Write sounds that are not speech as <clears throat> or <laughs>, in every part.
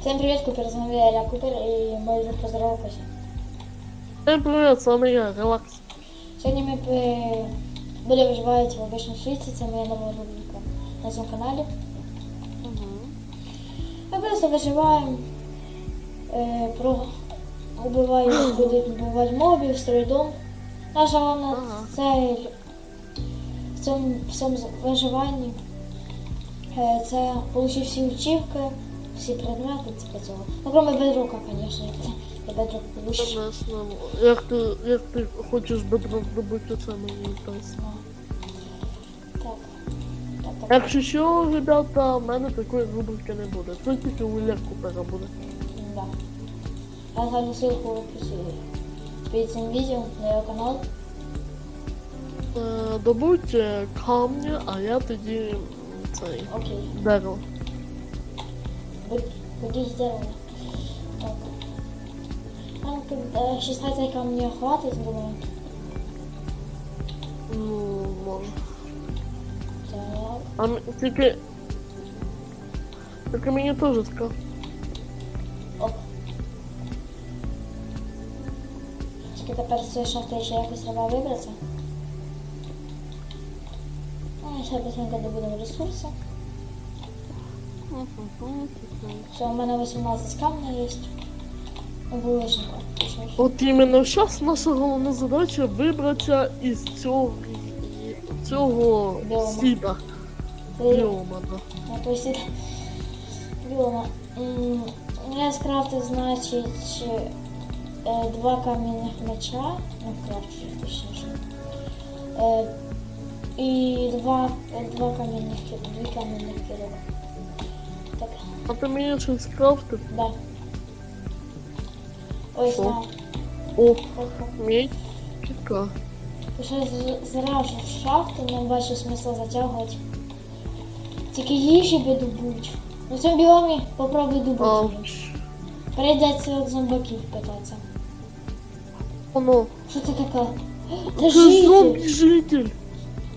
Всем привет, Купер, с вами Эля Купер и мой друг поздоровался. Всем привет, с вами я, Релакс. Сьогодні ми е, буде виживають в обичній світі, це моя нова рубрика на цьому каналі. Ми просто виживаємо, е, про убиваємо, <clears throat> будемо вбивати мобів, строїть дом. Наша головна Ага. цель в цьому, в цьому виживанні е, це отримати всі учівки, всі предмети типу цього. Ну, кроме бедрука, звісно, я бедрук получиш. Конечно, як ти, як ти хочеш бедро здобути, це мені інтересно. Так. Так, так. Якщо що, ребята, в мене такої рубрики не буде. Це тільки у Ілля Купера буде. Да. Я оставлю ссылку в описі під цим відео на його канал. Е, добудьте камні, а я тоді цей Окей. дерево. Будь, будь здоровы. Так. Нам тут е, 16 камней хватить, думаю. Ну, може. Так. А м- тільки. Тільки мені теж сказав. Ок. Тільки тепер з цієї шахти ще якось треба вибратися. Ну, і ще быстренько добудемо ресурси. Все, у мене 18 камней є. Обов'язково. От іменно зараз наша головна задача вибратися із цього, цього Біома. світа. Біома, да. То есть Біома. М, Я скрафтив, значить, е, два кам'яних меча. Ну, крафчу, точніше. Е, І два, е, два кам'яних ки- дві кам'яних кірок. Так, А ти мені щось скрафтив? да. Ось Що? на. О, Опа. мій. Чекай. Ще з- зразу в шахту, не бачу смисла затягувати. Тільки їжі би добуть. На цьому біомі попробуй добути. Прийдеться от зомбаків питатися. Воно. Що це таке? Це житель. зомбі-житель.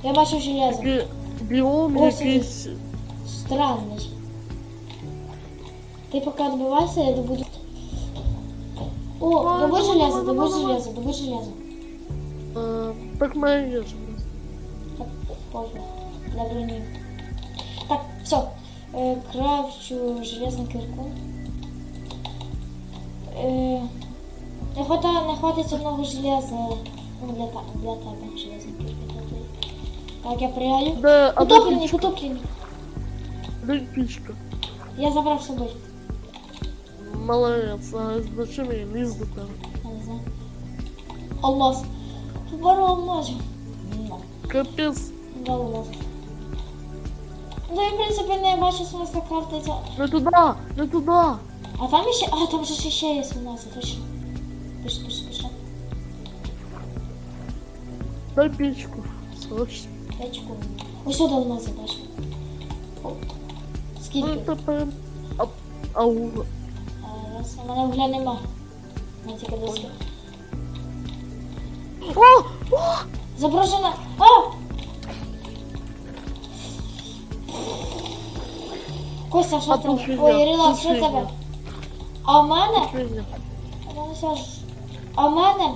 Я бачу железо. Бі... Біом Ось якийсь. Странний. Ти поки добивайся, я добуду. О, добудь железо, добудь железо, добудь железо. Е, так мене є ж. Так. Для броні. Так, все. Е, крафчу железну кирку. Е, не, хватає, не одного железа. Ну, для, для тебе железної кирки. Так, я пригаю. Де, а де Утоплений, пічка? Я забрав з собою. Молодець, а зачем я не знаю. Алмаз. Пару алмазів. Капець. да, алмаз. Ну, я, в принципі, не бачу смисла крафтити. Не туди, не туди. А там ще... А, там же ще, є алмази, точно. Пиши, пиши, пиши. Дай пічку. Слышь. Печку. Ось сюди алмази бачу. Скільки? А, ау. А, Раз, у мене вугля нема. У тільки доски. О! О! Заброшена. А! Костя, що фігня, Ой, тут що тебе? А в мене? А в мене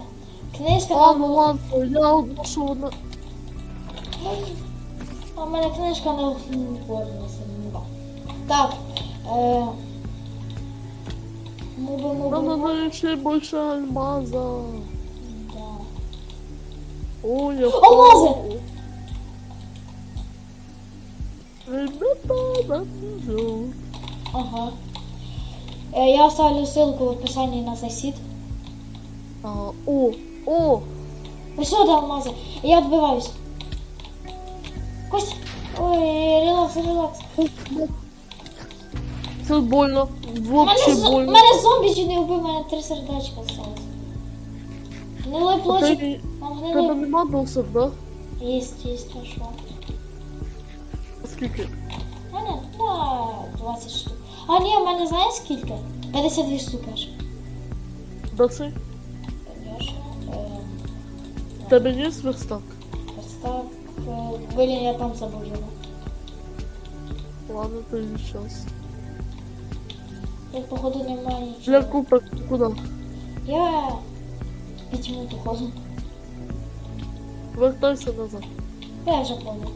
книжка А, на ну одна. А в мене книжка на оформилася. Так. Е... Муби, муби, Нам муби. надо ще більше альмаза. Да. О, я Алмази! Ребята, нас ждут. Ага. Е, я оставлю ссылку в описании на цей сіт. А, о, о, Ось сюди алмази. Я відбиваюсь. Кость. Ой, релакс, релакс. <laughs> це больно, Мене, вообще з... больно. мене зомбі чи не вбив, мене три сердечка осталось. Гнилой А плочик. ти- Там Тебе гнилой. нема досок, да? Єсть, єсть, а що? Скільки? У мене? Да, 20 штук. А ні, у мене знаєш скільки? 52 штуки аж. Доси? Конечно. Е, В Тебе є верстак? Верстак. Е, Блін, я там забув його. Ладно, тоді щас. Тут, походу, немає Для нічого. Купер куди? Я пітьму, походу. Вертайся назад. Я вже понял.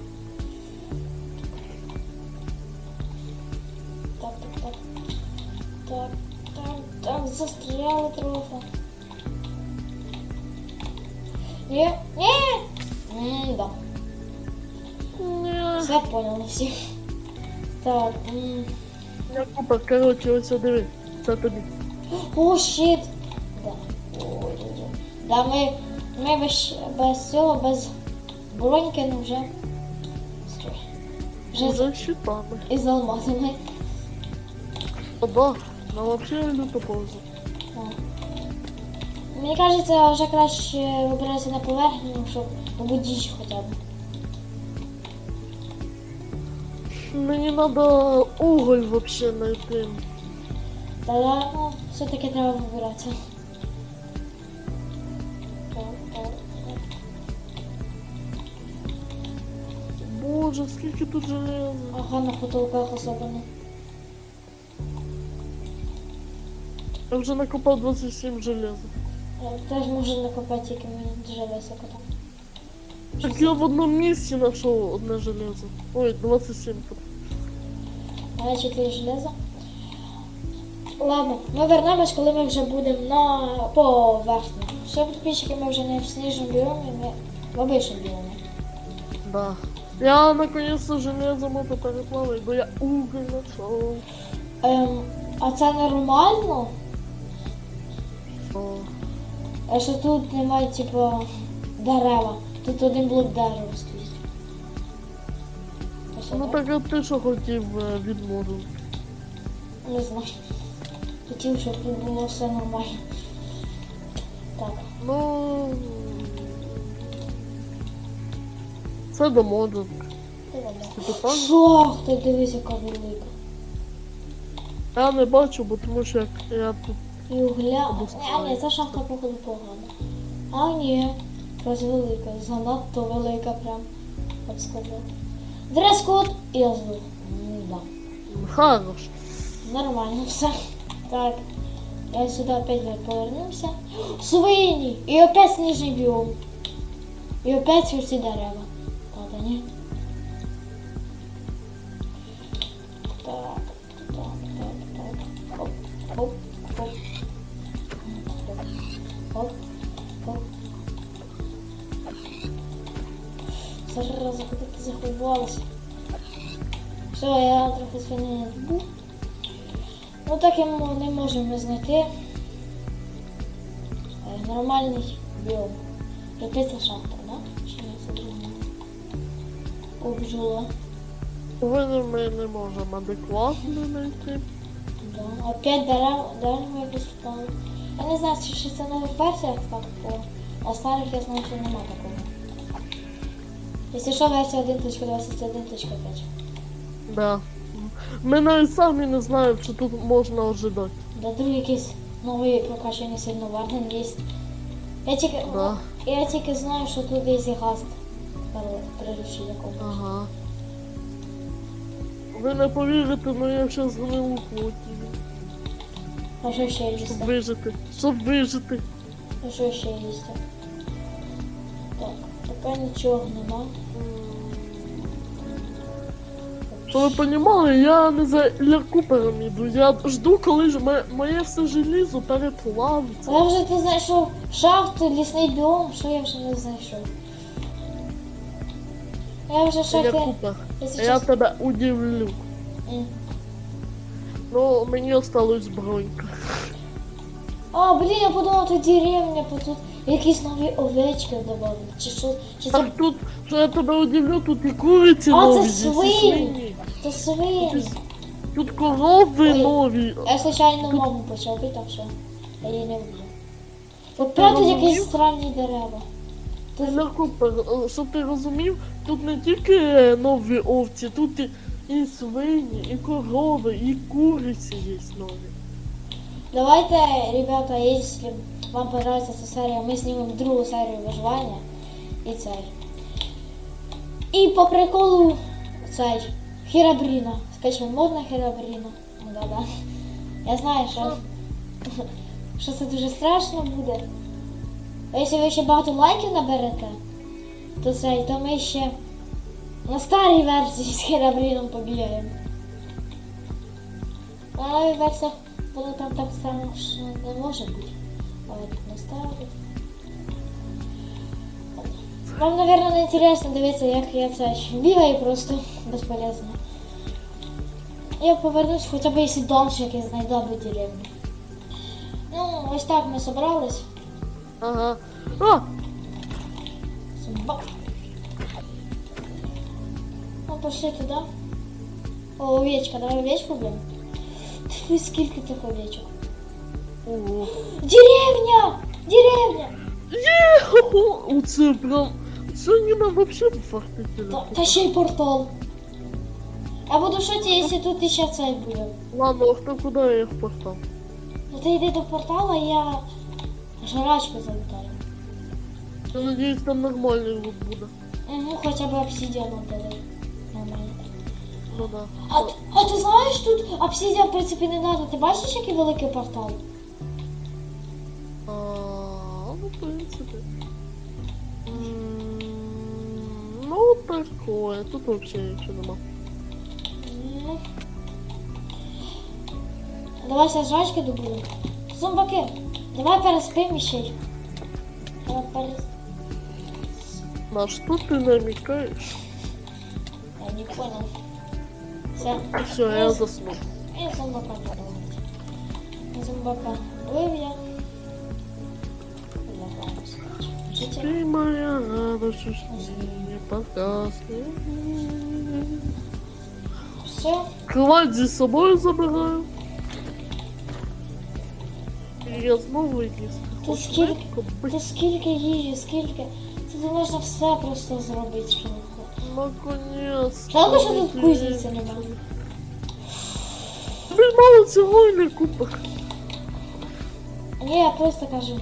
Так, так, так. Так, так, так, застряли трохи. Ні, ні! М, да. Ні. Все поняли всі. Так, м. Для Купер, коротше, ось диви. Це тобі. О, щит! Да. Ой, Да, ми, ми без, без цього, без броньки, ну вже. Вже з- Вже щитами. із алмазами. О, да. Ну, вообще люто повзу. О. Мені кажеться, вже краще вибиратися на поверхню, щоб побудіть хоча б. Мені надо уголь вообще знайти. Та да, ну, все-таки треба вибиратися. Боже, скільки тут железа. Ага, на потолках особливо. Я вже накопав 27 железа. Е, Теж можу накопати, тільки мені високо там. Так я в одному місці знайшов одне железо. Ой, 27 тут. Ага, 4 железа. Ладно, ми вернемось, коли ми вже будемо на поверхні. Все, підписчики, ми вже не в сніжному біомі, ми в обичному біомі. Да. Я наконец-то это переплаваю, бо я уголь знайшов. Ем, а це нормально? О. А що тут немає, типу, дерева. Тут один блок дерева стоїть. А що, Ну так? а ти що хотів е, від моду? Не знаю. Хотів, щоб тут було все нормально. Так. Ну. Це до моду. Шахта, дивись, яка велика. Я не бачу, бо тому що я тут. І угля. А, ні, ця шахта походу погана. А, ні. Велика. Занадто велика прям. Я сказати. Дрес-код і. М, Да. Хорош. Нормально все. Так. Я сюди опять повернувся. Свині! І опять сніжний біом. І опять усі дерева. Правда, ні? Ти заховалася? Все, я трохи не був. Ну так і не можемо знайти е, нормальний біом. Репиця шахта, да? Чи ні, це друге? Обжила. Повинен ми не можемо адекватно знайти. Да. Опять дерев, дерева якось впали. Я не знаю, чи це так по. А старих я знаю, що нема такого. Якщо що, версія 1.21.5. Да. Ми навіть самі не знаємо, що тут можна ожидати. Да другий якийсь новий прокачаний сильно варнен є. Я тільки, Да. я тільки знаю, що тут є гаст приручі якого. Ага. Ви не повірите, але я ще згнив у плоті. А що ще Щоб вижити. Щоб вижити. А що ще їсти? Так, поки нічого нема. Щоб ви розуміли, я не за Ілля Купером іду. Я жду, коли ж мо- моє все желізо переплавиться. Я вже ти знайшов шахту, лісний біом, що я вже не знайшов. Я вже Ілля шахти. Купер, Якщо а я чесно- тебе удивлю. М. Ну, мені осталось бронька. А, блін, я подумав, тут деревня, бо тут якісь нові овечки додали. Чи що? Чи це, Так тут, що я тебе удивлю, тут і куриці А, нові, це і свині. це свині? Тут, тут корови Ой. нові. Я случайно маму почав бити, так що я її не вб'ю. Ти правда якісь странні дерева. Ілля е, щоб ти розумів, тут не тільки е, нові овці, тут і, і свині, і корови, і куриці є нові. Давайте, ребята, если вам понравится эта серия, мы снимем другую серию выживания и цей. І по приколу цей Херабріна. Скачаємо мод на Херабріна. Да-да. Я знаю, що, що це дуже страшно буде. А якщо ви ще багато лайків наберете, то це, то ми ще на старій версії з Херабріном побігаємо. На новій версіях воно там так само що не може бути. Але тут на старій. Вам, мабуть, не інтересно дивитися, як я це бігаю просто безполезно. Я повернусь хоча б якщо дальше якийсь знайду або деревню. Ну, ось так ми собрались. Ага. А! Собак. Ну, пошли туди. О, овечка, давай овечку блин. Скільки тих овечок? Деревня! Деревня! Оце прям... Сьогодні нам вообще пофартити. Та, та ще й портал. Я буду в шоці, якщо тут іще цей буде. Ладно, а хто куди я в портал? Ну ти йди до портала, я жрачку залутаю. Я надіюсь, там нормальний буде. Угу, хоча б обсидіану буде. Нормально. Ну да. А, т- а ти знаєш, тут обсидіан, в принципі, не треба. Ти бачиш, який великий портал? А, ну, в принципі. М, Ну, такое. Тут вообще нічого нема. Ну. Давай ся жрачки добудемо. Зомбаки, давай переспимо ще й. Давай перес... На що ти намікаєш? Я не понял. Все. Все, я заснув. І зомбака подумати. Зомбака вбив я. Лягаю спати. Життя. Ти моя радость, що ж не подсказки. Все. Кровать зі собою забираю. І я знову їсти. Ти скільки, ти скільки їжі, скільки. Тут можна все просто зробити, що не хочеш. Наконец. Жалко, що тут кузниці нема. Тобі мало цього і не купиш. Ні, я просто кажу.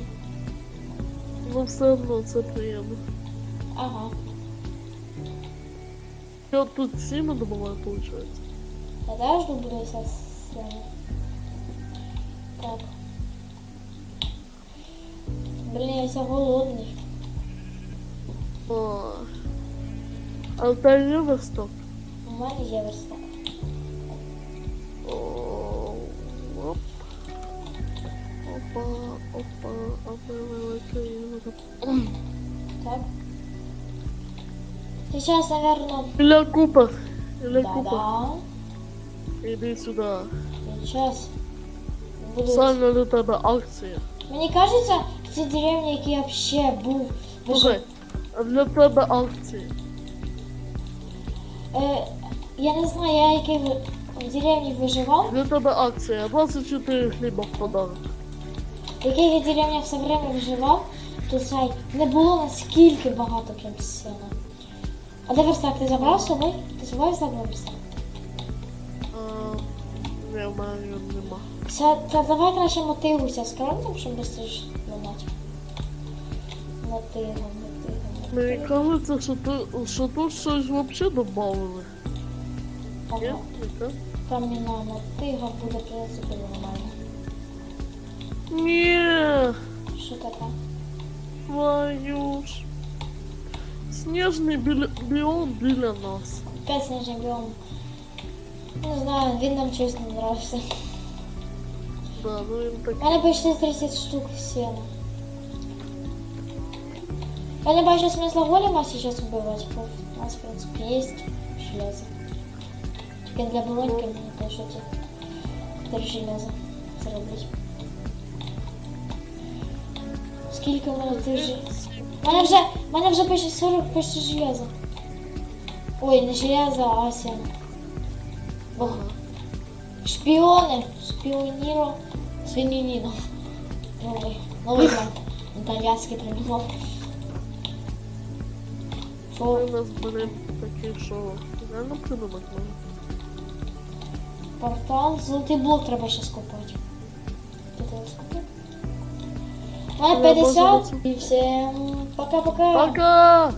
Ну все одно це приємно. Ага. Я тут сіма добуваю, виходить. Я теж люблю це сцену. Так. Блін, я вся голодний. А, а в тебе є верстак? У мене є верстак. О, Оп. Опа, опа, опа, великий. Так. Сейчас, наверное... Ілля Купер. Ілля Купер. Да-да. Іди сюди. Сейчас. Буду... Сальна до тебе акція. Мені кажеться, в цій деревні, який я вообще був... Слухай, а для тебе акція. Е, я не знаю, я який ви- в деревні виживав. Для тебе акція. 24 хліба в подарок. Який я в деревні все время виживав, то цей не було наскільки багато прям сильно. А де верстак? Ти забрав з собою? Ти з собою забрав верстак? Не, в мене його нема. Це, та давай краще мотигуся з кранцем, щоб швидше. Мотигом, мотигом, Мені мотигом. кажеться, що, ти, що тут щось взагалі додавали. Ні? Ага. Не так? Там не на мотига буде, в принципі, нормально. Ні, Що таке? твою ж. Сніжний біля, біом біля нас. Опять снежный биом. Не знаю, він нам чесно не нравится. Да, ну він У такий. мене почти 30 штук сена. Я не бачу смысла голема сейчас убивать. У нас, в принципе, есть железо. Тільки для броньки мені то, що це три железа зробити. Скільки в мене цих же... У мене вже, в мене вже почти 40 почти железа. Ой, не железо, а сено. Бог. Шпионы. Шпиониро. Свиньинино. Новый. Новый мат. Итальянский придумал. Ми у нас буде такі, що реально придумати можна. Портал. Золотий блок треба ще скупати. Можу 50. оцю- І всім пока-пока. Пока!